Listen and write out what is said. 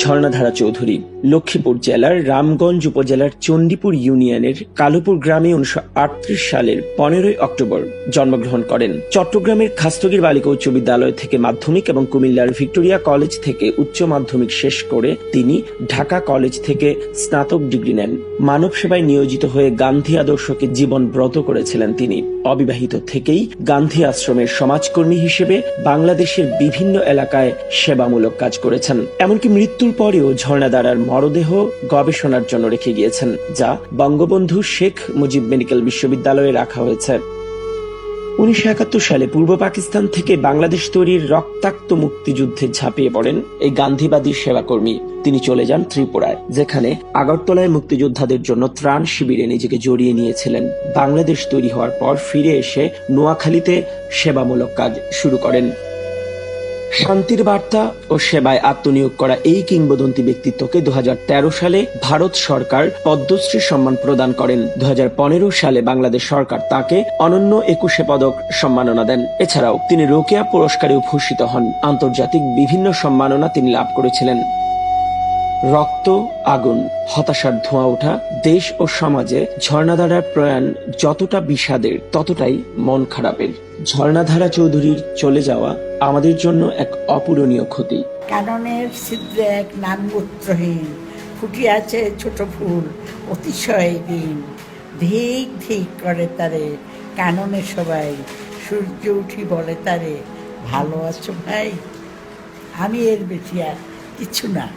ঝর্ণাধারা চৌধুরী, লক্ষ্মীপুর জেলার রামগঞ্জ উপজেলার চণ্ডীপুর ইউনিয়নের কালুপুর গ্রামে উনিশশো সালের পনেরোই অক্টোবর জন্মগ্রহণ করেন। চট্টগ্রামের খাস্তগির বালিকা উচ্চ বিদ্যালয় থেকে মাধ্যমিক এবং কুমিল্লার ভিক্টোরিয়া কলেজ থেকে উচ্চ মাধ্যমিক শেষ করে তিনি ঢাকা কলেজ থেকে স্নাতক ডিগ্রি নেন। মানব সেবায় নিয়োজিত হয়ে গান্ধী আদর্শকে জীবন ব্রত করেছিলেন তিনি। অবিবাহিত থেকেই গান্ধী আশ্রমের সমাজকর্মী হিসেবে বাংলাদেশের বিভিন্ন এলাকায় সেবামূলক কাজ করেছেন। এমনকি মৃত্যুর পরেও ঝর্ণাদারার মরদেহ গবেষণার জন্য রেখে গিয়েছেন, যা বঙ্গবন্ধু শেখ মুজিব মেডিকেল বিশ্ববিদ্যালয়ে রাখা হয়েছে। উনিশশো একাত্তর সালে পূর্ব পাকিস্তান থেকে বাংলাদেশ তৈরির রক্তাক্ত মুক্তিযুদ্ধে ঝাঁপিয়ে পড়েন এই গান্ধীবাদী সেবাকর্মী। তিনি চলে যান ত্রিপুরায়, যেখানে আগরতলায় মুক্তিযোদ্ধাদের জন্য ত্রাণ শিবিরে নিজেকে জড়িয়ে নিয়েছিলেন। বাংলাদেশ তৈরি হওয়ার পর ফিরে এসে নোয়াখালীতে সেবামূলক কাজ শুরু করেন। শান্তির বার্তা ও সেবায় আত্মনিয়োগ করা এই কিংবদন্তি ব্যক্তিত্বকে দুহাজার তেরো সালে ভারত সরকার পদ্মশ্রী সম্মান প্রদান করেন। দু হাজার পনেরো সালে বাংলাদেশ সরকার তাকে অনন্য একুশে পদক সম্মাননা দেন। এছাড়াও তিনি রোকেয়া পুরস্কারেও ভূষিত হন। আন্তর্জাতিক বিভিন্ন সম্মাননা তিনি লাভ করেছিলেন। রক্ত, আগুন, হতাশার ধোঁয়া ওঠা, দেশ ও সমাজে ঝর্ণাধারার প্রয়াণ যতটা বিষাদের, ততটাই মন খারাপের। ঝর্ণাধারা চৌধুরীর চলে যাওয়া আমাদের জন্য এক অপূরণীয় ক্ষতি। কাননের ছিদ্রে এক নামগোত্রহীন আছে ছোট ফুল, অতিশয় দিন। ধিক ধিক করে তারে, কাননে সবাই, সূর্য উঠি বলে তারে, ভালো আছো ভাই? আমি এর বেশি আর কিছু না।